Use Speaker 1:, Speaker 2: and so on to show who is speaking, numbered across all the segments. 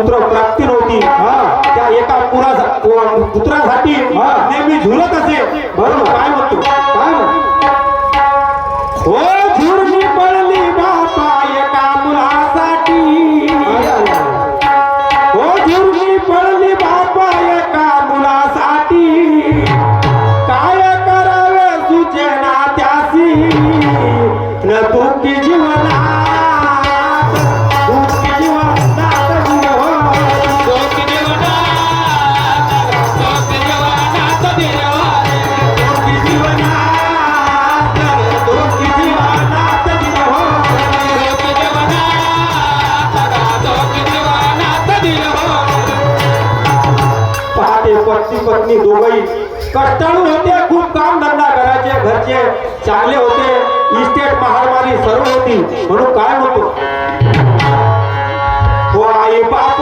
Speaker 1: पुत्र प्राप्ती नव्हती. त्या एका पुरासाठी नेहमी झुलत असे. बरोबर. काय राजे चांगले होते इस्टेट महारमारी सर्व होती म्हणून काय होतो? आई बाप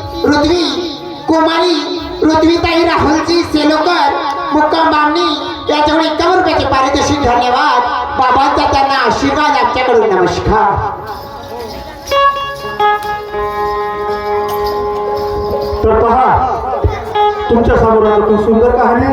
Speaker 2: पृथ्वी कुमारी पृथ्वीताई राहुलजी सेलोकर मुक्काम बामणी याच्यावर एकावन्न रुपयाचे पारितोषिक धन्यवाद. बाबांचा त्यांना आशीर्वाद आमच्याकडून. नमस्कार.
Speaker 1: तर पहा तुमच्यासमोर सुंदर कहाणी